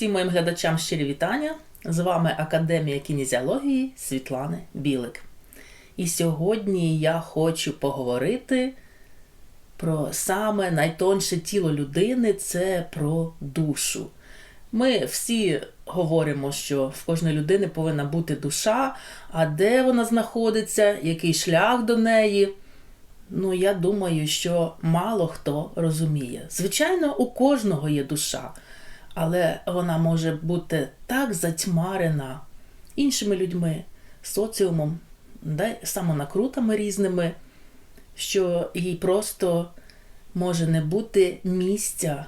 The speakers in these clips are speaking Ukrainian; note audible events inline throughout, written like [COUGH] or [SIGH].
Усім моїм глядачам щирі вітання. З вами Академія кінезіології Світлани Білик. І сьогодні я хочу поговорити про саме найтонше тіло людини це про душу. Ми всі говоримо, що в кожної людини повинна бути душа, а де вона знаходиться, який шлях до неї. Ну, я думаю, що мало хто розуміє. Звичайно, у кожного є душа, але вона може бути так затьмарена іншими людьми, соціумом, да, самонакрутами різними, що їй просто може не бути місця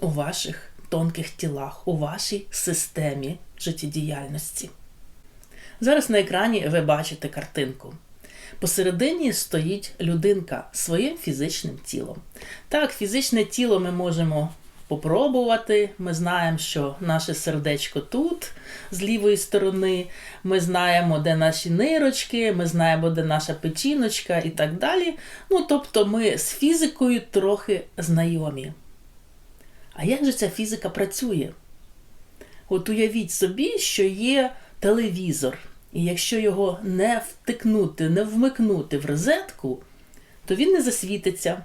у ваших тонких тілах, у вашій системі життєдіяльності. Зараз на екрані ви бачите картинку. Посередині стоїть людинка своїм фізичним тілом. Так, фізичне тіло ми можемо попробувати. Ми знаємо, що наше сердечко тут, з лівої сторони. Ми знаємо, де наші нирочки, ми знаємо, де наша печіночка і так далі. Ну, тобто, ми з фізикою трохи знайомі. А як же ця фізика працює? От уявіть собі, що є телевізор. І якщо його не втикнути, не вмикнути в розетку, то він не засвітиться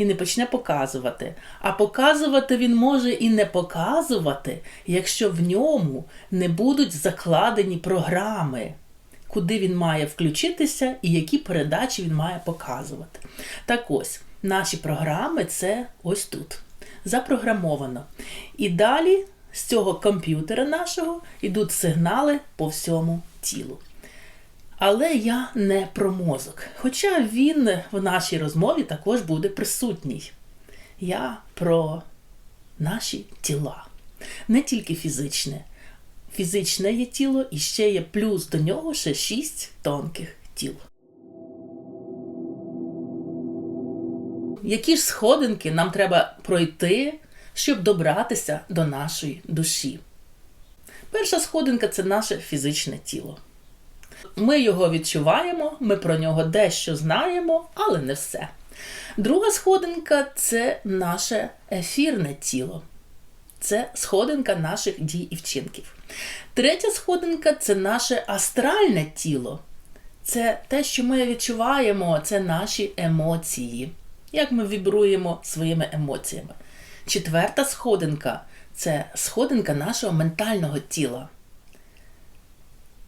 і не почне показувати. А показувати він може і не показувати, якщо в ньому не будуть закладені програми, куди він має включитися і які передачі він має показувати. Так ось, наші програми це ось тут. Запрограмовано. І далі з цього комп'ютера нашого йдуть сигнали по всьому тілу. Але я не про мозок. Хоча він в нашій розмові також буде присутній. Я про наші тіла. Не тільки фізичне. Фізичне є тіло і ще є плюс до нього ще шість тонких тіл. Які ж сходинки нам треба пройти, щоб добратися до нашої душі? Перша сходинка це наше фізичне тіло. Ми його відчуваємо, ми про нього дещо знаємо, але не все. Друга сходинка це наше ефірне тіло. Це сходинка наших дій і вчинків. Третя сходинка це наше астральне тіло. Це те, що ми відчуваємо, це наші емоції. Як ми вібруємо своїми емоціями. Четверта сходинка це сходинка нашого ментального тіла.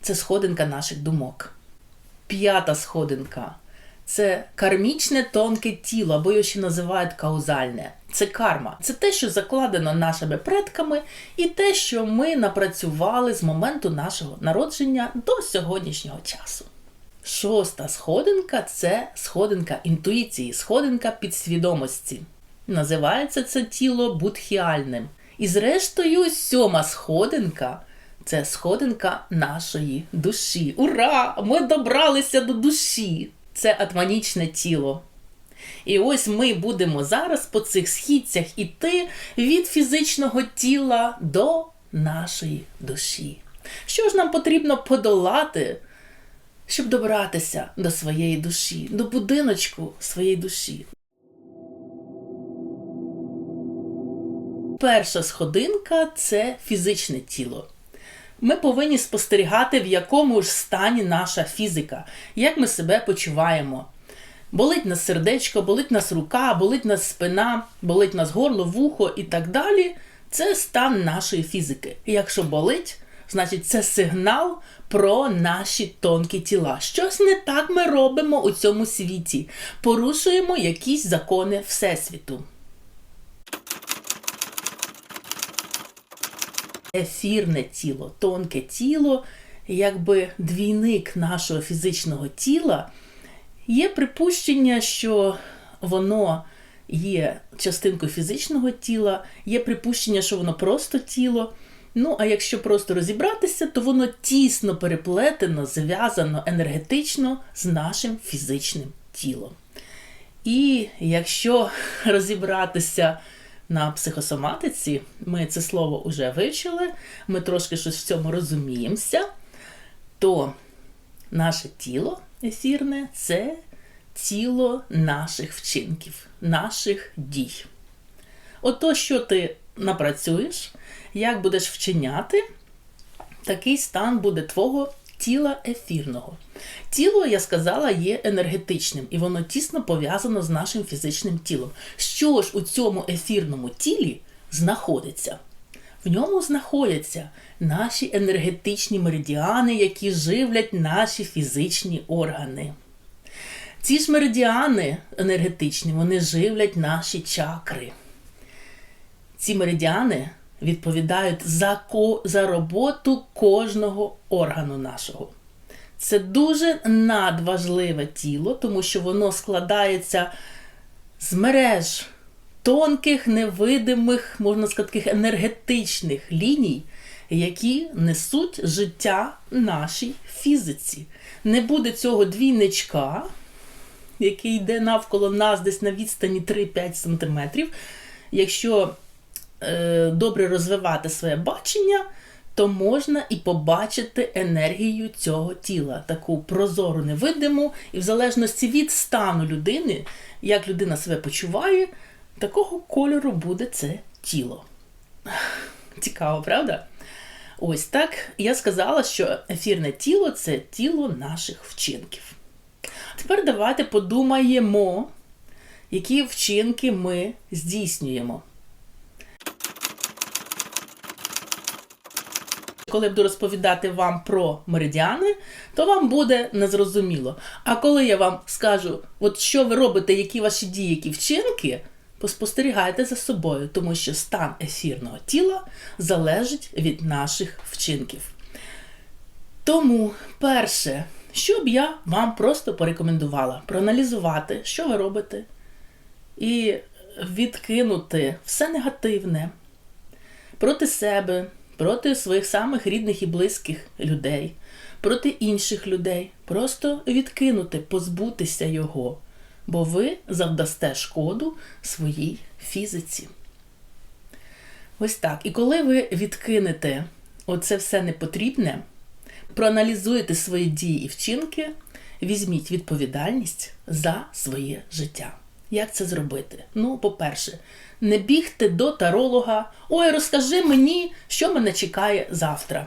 Це сходинка наших думок. П'ята сходинка це кармічне тонке тіло, або його ще називають каузальне. Це карма. Це те, що закладено нашими предками, і те, що ми напрацювали з моменту нашого народження до сьогоднішнього часу. Шоста сходинка це сходинка інтуїції, сходинка підсвідомості. Називається це тіло будхіальним. І зрештою, сьома сходинка це сходинка нашої душі. Ура! Ми добралися до душі! Це атманічне тіло. І ось ми будемо зараз по цих східцях іти від фізичного тіла до нашої душі. Що ж нам потрібно подолати, щоб добратися до своєї душі, до будиночку своєї душі? Перша сходинка це фізичне тіло. Ми повинні спостерігати, в якому ж стані наша фізика, як ми себе почуваємо. Болить нас сердечко, болить нас рука, болить нас спина, болить нас горло, вухо і так далі. Це стан нашої фізики. І якщо болить, значить це сигнал про наші тонкі тіла. Щось не так ми робимо у цьому світі. Порушуємо якісь закони Всесвіту. Ефірне тіло, тонке тіло, якби двійник нашого фізичного тіла, є припущення, що воно є частинкою фізичного тіла, є припущення, що воно просто тіло. Ну, а якщо просто розібратися, то воно тісно переплетено, зв'язано енергетично з нашим фізичним тілом. І якщо [LAUGHS] розібратися на психосоматиці. Ми це слово вже вивчили, ми трошки щось в цьому розуміємося, то наше тіло ефірне це тіло наших вчинків, наших дій. Ото, що ти напрацюєш, як будеш вчиняти, такий стан буде твого тіла ефірного. Тіло, я сказала, є енергетичним, і воно тісно пов'язано з нашим фізичним тілом. Що ж у цьому ефірному тілі знаходиться? В ньому знаходяться наші енергетичні меридіани, які живлять наші фізичні органи. Ці ж меридіани енергетичні, вони живлять наші чакри. Ці меридіани відповідають за, ко, за роботу кожного органу нашого. Це дуже надважливе тіло, тому що воно складається з мереж тонких, невидимих, можна сказати, таких енергетичних ліній, які несуть життя нашій фізиці. Не буде цього двійничка, який йде навколо нас десь на відстані 3-5 см. Якщо добре розвивати своє бачення, то можна і побачити енергію цього тіла, таку прозору, невидиму, і в залежності від стану людини, як людина себе почуває, такого кольору буде це тіло. Цікаво, правда? Ось так я сказала, що ефірне тіло це тіло наших вчинків. Тепер давайте подумаємо, які вчинки ми здійснюємо. Коли буду розповідати вам про меридіани, то вам буде незрозуміло. А коли я вам скажу, от що ви робите, які ваші дії, які вчинки, поспостерігайте за собою, тому що стан ефірного тіла залежить від наших вчинків. Тому, перше, що б я вам просто порекомендувала, проаналізувати, що ви робите, і відкинути все негативне проти себе, проти своїх самих рідних і близьких людей, проти інших людей. Просто відкинути, позбутися його, бо ви завдасте шкоду своїй фізиці. Ось так. І коли ви відкинете оце все непотрібне, проаналізуєте свої дії і вчинки, візьміть відповідальність за своє життя. Як це зробити? Ну, по-перше, не бігти до таролога. Ой, розкажи мені, що мене чекає завтра.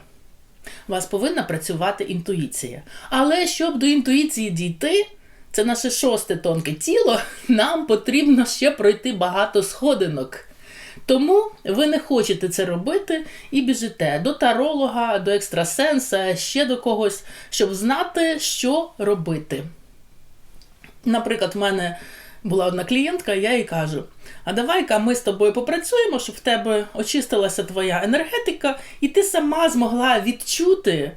Вас повинна працювати інтуїція. Але щоб до інтуїції дійти, це наше шосте тонке тіло, нам потрібно ще пройти багато сходинок. Тому ви не хочете це робити і біжите до таролога, до екстрасенса, ще до когось, щоб знати, що робити. Наприклад, в мене була одна клієнтка, я їй кажу: а давай-ка ми з тобою попрацюємо, щоб в тебе очистилася твоя енергетика, і ти сама змогла відчути,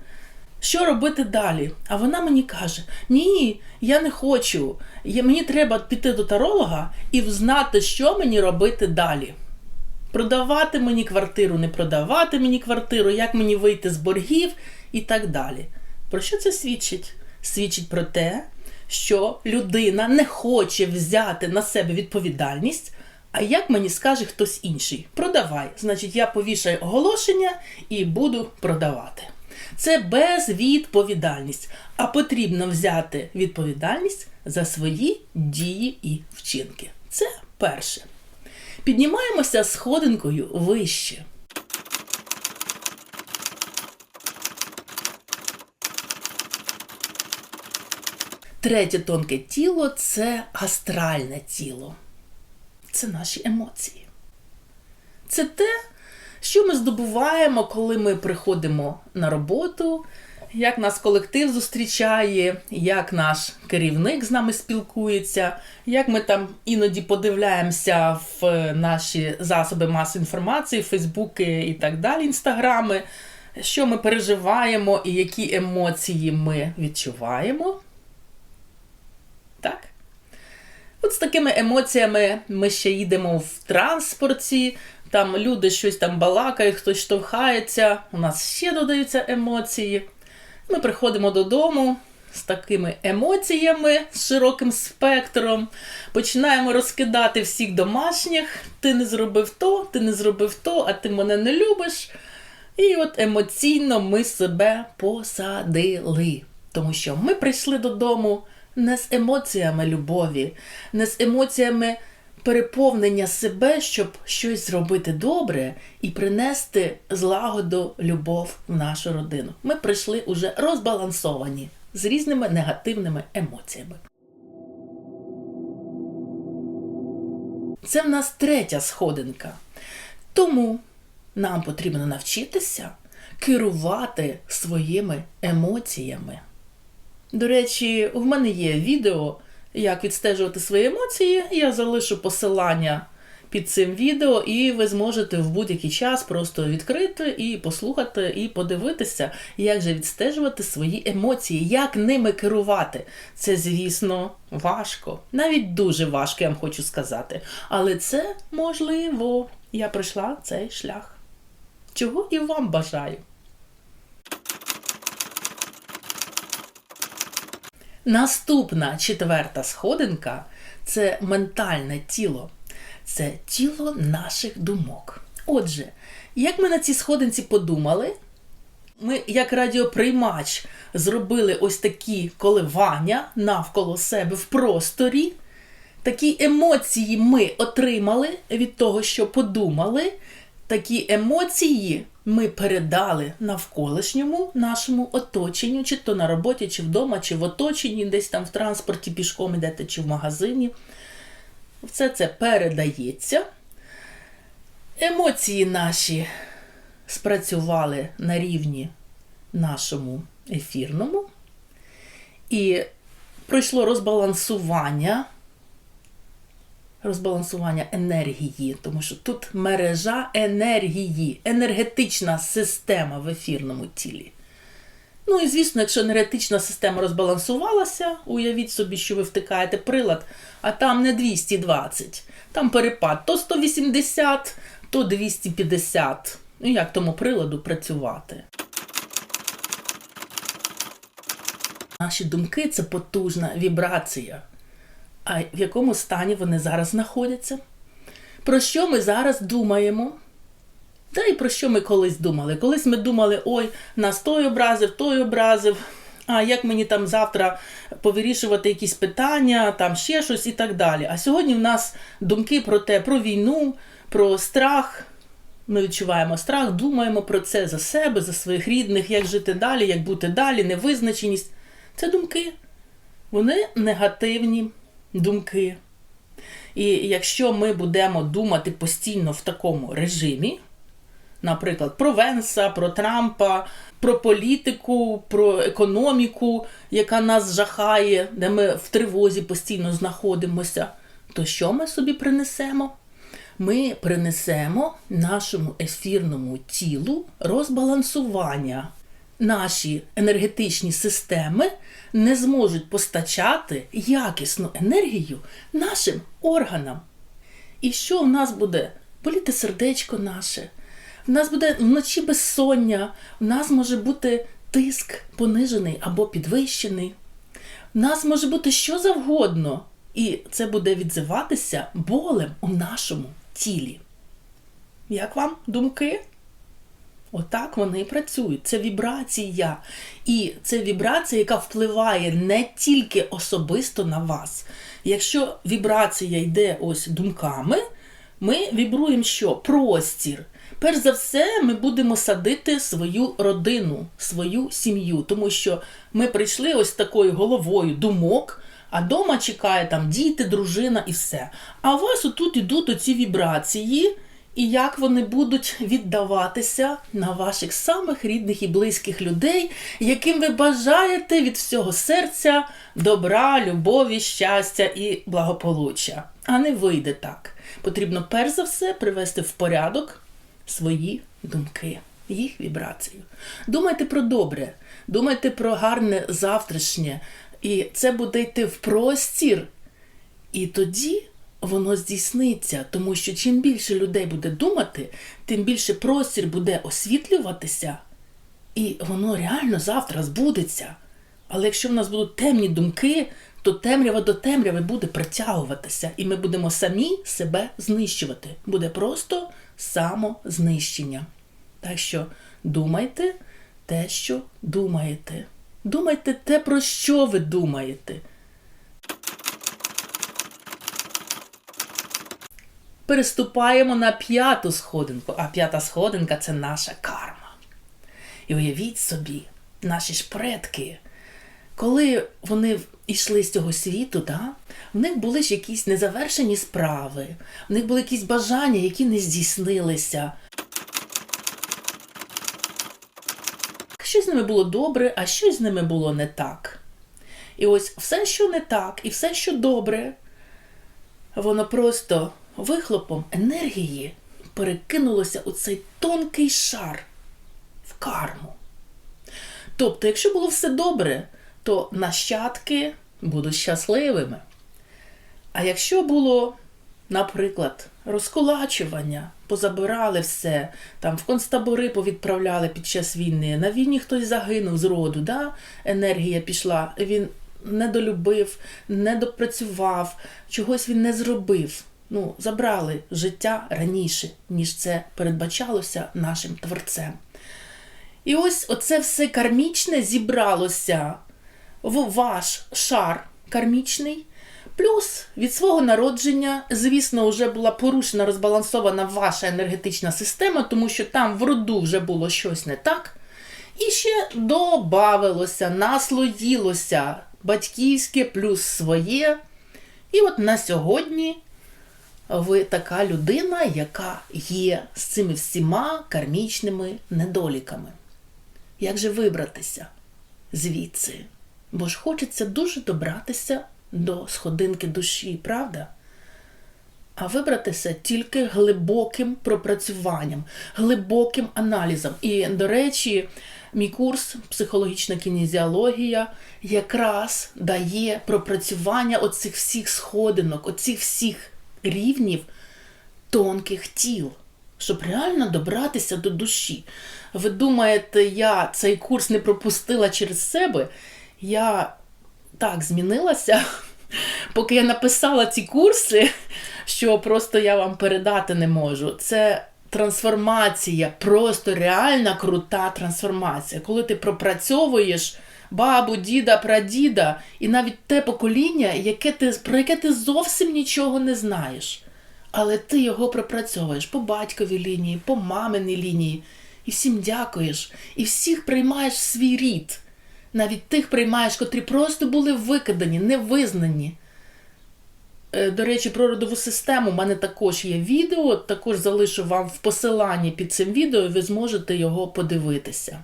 що робити далі. А вона мені каже: Ні, я не хочу. Мені треба піти до таролога і взнати, що мені робити далі. Продавати мені квартиру, не продавати мені квартиру, як мені вийти з боргів і так далі. Про що це свідчить? Свідчить про те, що людина не хоче взяти на себе відповідальність. А як мені скаже хтось інший? Продавай. Значить, я повішаю оголошення і буду продавати. Це безвідповідальність. А потрібно взяти відповідальність за свої дії і вчинки. Це перше. Піднімаємося сходинкою вище. Третє тонке тіло це астральне тіло. Це наші емоції. Це те, що ми здобуваємо, коли ми приходимо на роботу, як нас колектив зустрічає, як наш керівник з нами спілкується, як ми там іноді подивляємося в наші засоби маси інформації, Фейсбуки і так далі, інстаграми, що ми переживаємо і які емоції ми відчуваємо. Так? От з такими емоціями ми ще їдемо в транспорті, там люди щось там балакають, хтось штовхається, у нас ще додаються емоції. Ми приходимо додому з такими емоціями, з широким спектром, починаємо розкидати всіх домашніх. Ти не зробив то, ти не зробив то, а ти мене не любиш. І от емоційно ми себе посадили. Тому що ми прийшли додому не з емоціями любові, не з емоціями переповнення себе, щоб щось зробити добре і принести злагоду, любов в нашу родину. Ми прийшли уже розбалансовані з різними негативними емоціями. Це в нас третя сходинка. Тому нам потрібно навчитися керувати своїми емоціями. До речі, в мене є відео, як відстежувати свої емоції. Я залишу посилання під цим відео, і ви зможете в будь-який час просто відкрити і послухати, і подивитися, як же відстежувати свої емоції, як ними керувати. Це, звісно, важко. Навіть дуже важко, я вам хочу сказати. Але це можливо. Я пройшла цей шлях. Чого і вам бажаю. Наступна четверта сходинка це ментальне тіло. Це тіло наших думок. Отже, як ми на цій сходинці подумали, ми, як радіоприймач, зробили ось такі коливання навколо себе в просторі. Такі емоції ми отримали від того, що подумали. Такі емоції ми передали навколишньому нашому оточенню, чи то на роботі, чи вдома, чи в оточенні, десь там в транспорті, пішком ідете, чи в магазині. Все це передається. Емоції наші спрацювали на рівні нашому ефірному. І пройшло розбалансування розбалансування енергії, тому що тут мережа енергії, енергетична система в ефірному тілі. Ну і звісно, якщо енергетична система розбалансувалася, уявіть собі, що ви втикаєте прилад, а там не 220, там перепад то 180, то 250. Ну як тому приладу працювати? Наші думки це потужна вібрація. А в якому стані вони зараз знаходяться? Про що ми зараз думаємо? Та і про що ми колись думали? Колись ми думали, ой, нас той образив, той образив, а як мені там завтра повирішувати якісь питання, там ще щось і так далі. А сьогодні в нас думки про те, про війну, про страх. Ми відчуваємо страх, думаємо про це за себе, за своїх рідних, як жити далі, як бути далі, невизначеність. Це думки. Вони негативні думки. І якщо ми будемо думати постійно в такому режимі, наприклад, про Венса, про Трампа, про політику, про економіку, яка нас жахає, де ми в тривозі постійно знаходимося, то що ми собі принесемо? Ми принесемо нашому ефірному тілу розбалансування. Наші енергетичні системи не зможуть постачати якісну енергію нашим органам. І що в нас буде? Боліти сердечко наше, в нас буде вночі безсоння, в нас може бути тиск понижений або підвищений. В нас може бути що завгодно, і це буде відзиватися болем у нашому тілі. Як вам думки? Отак вони і працюють. Це вібрація. І це вібрація, яка впливає не тільки особисто на вас. Якщо вібрація йде ось думками, ми вібруємо що? Простір. Перш за все, ми будемо садити свою родину, свою сім'ю, тому що ми прийшли ось такою головою думок, а дома чекає там діти, дружина і все. А у вас отут ідуть оці вібрації і як вони будуть віддаватися на ваших самих рідних і близьких людей, яким ви бажаєте від всього серця добра, любові, щастя і благополуччя. А не вийде так. Потрібно перш за все привести в порядок свої думки, їх вібрацію. Думайте про добре, думайте про гарне завтрашнє, і це буде йти в простір. І тоді воно здійсниться, тому що чим більше людей буде думати, тим більше простір буде освітлюватися, і воно реально завтра збудеться. Але якщо в нас будуть темні думки, то темрява до темряви буде притягуватися, і ми будемо самі себе знищувати. Буде просто самознищення. Так що думайте те, що думаєте. Думайте те, про що ви думаєте. Переступаємо на п'яту сходинку, а п'ята сходинка це наша карма. І уявіть собі, наші ж предки, коли вони йшли з цього світу, да, в них були ж якісь незавершені справи, в них були якісь бажання, які не здійснилися. Щось з ними було добре, а щось з ними було не так. І ось все, що не так, і все, що добре, воно просто вихлопом енергії перекинулося у цей тонкий шар в карму. Тобто, якщо було все добре, то нащадки будуть щасливими. А якщо було, наприклад, розкулачування, позабирали все, там в концтабори повідправляли під час війни, на війні хтось загинув з роду, да? енергія пішла, він недолюбив, не допрацював, чогось він не зробив. Ну, забрали життя раніше, ніж це передбачалося нашим творцем. І ось оце все кармічне зібралося в ваш шар кармічний. Плюс від свого народження, звісно, вже була порушена, розбалансована ваша енергетична система, тому що там в роду вже було щось не так. І ще добавилося, наслоїлося батьківське плюс своє. І от на сьогодні ви така людина, яка є з цими всіма кармічними недоліками. Як же вибратися звідси? Бо ж хочеться дуже добратися до сходинки душі, правда? А вибратися тільки глибоким пропрацюванням, глибоким аналізом. І, до речі, мій курс психологічна кінезіологія якраз дає пропрацювання оцих всіх сходинок, оцих всіх рівнів тонких тіл, щоб реально добратися до душі. Ви думаєте, я цей курс не пропустила через себе? Я так змінилася, [LAUGHS] поки я написала ці курси, [LAUGHS] що просто я вам передати не можу. Це трансформація, просто реальна крута трансформація. Коли ти пропрацьовуєш бабу, діда, прадіда, і навіть те покоління, яке ти, про яке ти зовсім нічого не знаєш. Але ти його пропрацьовуєш по батьковій лінії, по маминій лінії, і всім дякуєш, і всіх приймаєш в свій рід. Навіть тих приймаєш, котрі просто були викидані, невизнані. Е, До речі, про родову систему у мене також є відео, також залишу вам в посиланні під цим відео, і ви зможете його подивитися.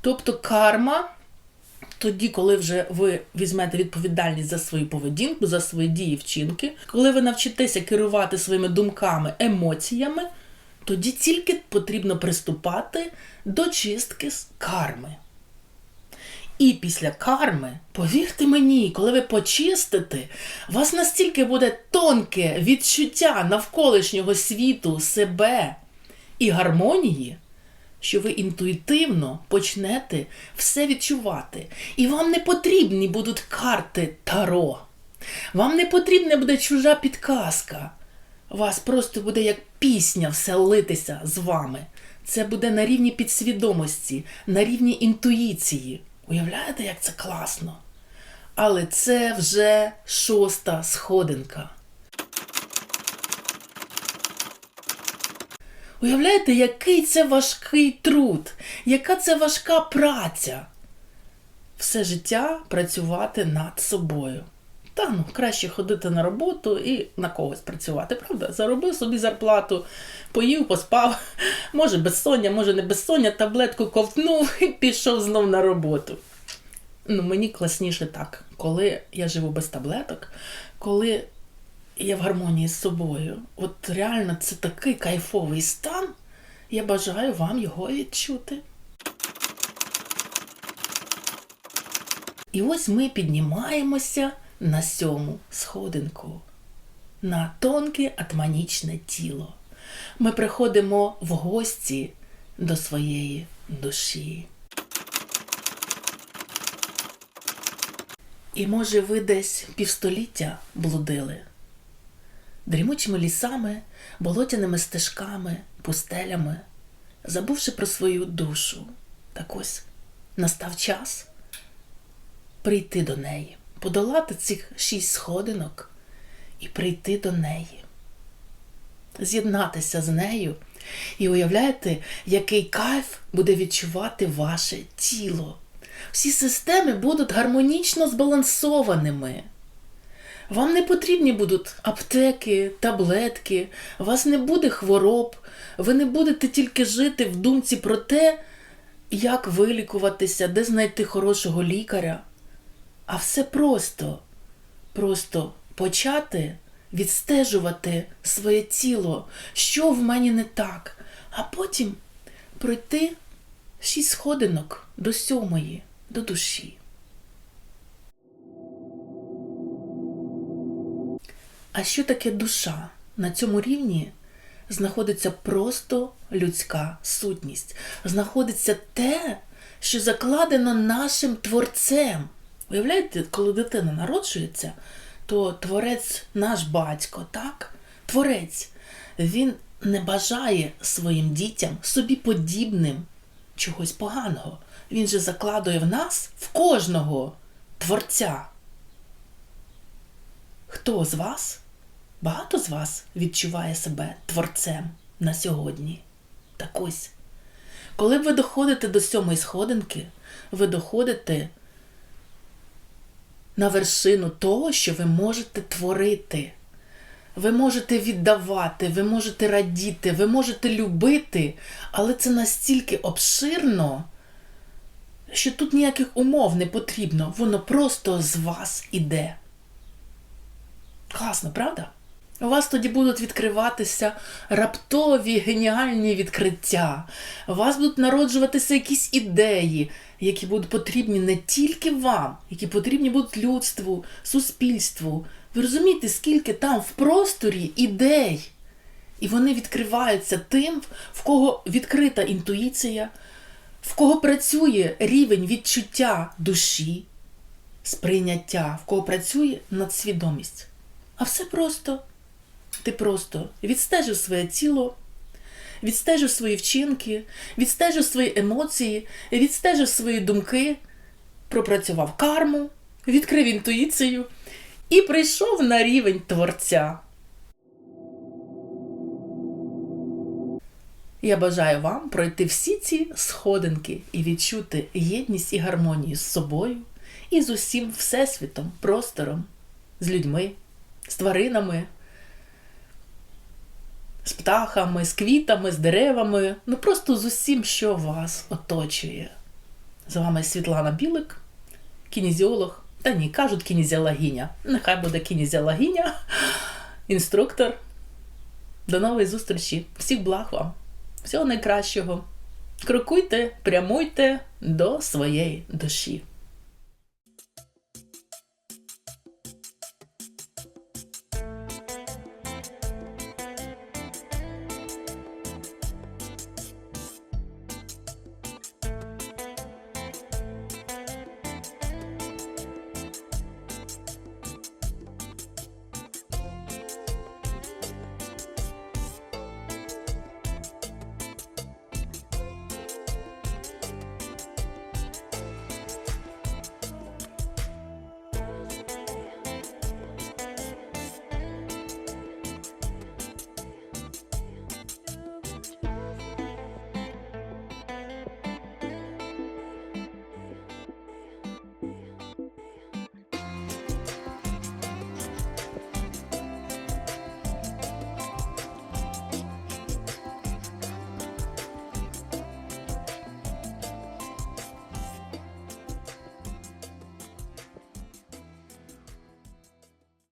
Тобто карма, тоді, коли вже ви візьмете відповідальність за свою поведінку, за свої дії, вчинки, коли ви навчитеся керувати своїми думками, емоціями, тоді тільки потрібно приступати до чистки з карми. І після карми, повірте мені, коли ви почистите, у вас настільки буде тонке відчуття навколишнього світу, себе і гармонії, що ви інтуїтивно почнете все відчувати. І вам не потрібні будуть карти Таро. Вам не потрібна буде чужа підказка. Вас просто буде як пісня все литися з вами. Це буде на рівні підсвідомості, на рівні інтуїції. Уявляєте, як це класно? Але це вже шоста сходинка. Уявляєте, який це важкий труд, яка це важка праця. Все життя працювати над собою. Та ну, краще ходити на роботу і на когось працювати, правда? Заробив собі зарплату, поїв, поспав, може безсоння, може не безсоння, таблетку ковтнув і пішов знов на роботу. Ну, мені класніше так, коли я живу без таблеток, коли я в гармонії з собою. От реально це такий кайфовий стан. Я бажаю вам його відчути. І ось ми піднімаємося на сьому сходинку, на тонке атманічне тіло. Ми приходимо в гості до своєї душі. І, може, ви десь півстоліття блудили, дрімучими лісами, болотяними стежками, пустелями, забувши про свою душу. Так ось настав час прийти до неї, подолати цих шість сходинок і прийти до неї. з'єднатися з нею. І уявляєте, який кайф буде відчувати ваше тіло. Всі системи будуть гармонічно збалансованими. Вам не потрібні будуть аптеки, таблетки, вас не буде хвороб, ви не будете тільки жити в думці про те, як вилікуватися, де знайти хорошого лікаря. А все просто, просто почати відстежувати своє тіло, що в мені не так, а потім пройти шість сходинок до сьомої, до душі. А що таке душа? На цьому рівні знаходиться просто людська сутність, знаходиться те, що закладено нашим творцем. Уявляєте, коли дитина народжується, то творець наш батько, так? Творець, він не бажає своїм дітям собі подібним чогось поганого. Він же закладує в нас, в кожного творця. Хто з вас, багато з вас відчуває себе творцем на сьогодні? Так ось. Коли ви доходите до сьомої сходинки, ви доходите на вершину того, що ви можете творити. Ви можете віддавати, ви можете радіти, ви можете любити, але це настільки обширно, що тут ніяких умов не потрібно, воно просто з вас іде. Класно, правда? У вас тоді будуть відкриватися раптові геніальні відкриття. У вас будуть народжуватися якісь ідеї, які будуть потрібні не тільки вам, які потрібні будуть людству, суспільству. Ви розумієте, скільки там в просторі ідей? І вони відкриваються тим, в кого відкрита інтуїція, в кого працює рівень відчуття душі, сприйняття, в кого працює надсвідомість. А все просто. Ти просто відстежив своє тіло, відстежив свої вчинки, відстежив свої емоції, відстежив свої думки, пропрацював карму, відкрив інтуїцію і прийшов на рівень творця. Я бажаю вам пройти всі ці сходинки і відчути єдність і гармонію з собою і з усім всесвітом, простором, з людьми, з тваринами з птахами, з квітами, з деревами, ну просто з усім, що вас оточує. З вами Світлана Білик, кінезіолог. Та ні, кажуть кінезіологиня. Нехай буде кінезіологиня, інструктор. До нової зустрічі. Всіх благ вам. Всього найкращого. Крокуйте, прямуйте до своєї душі.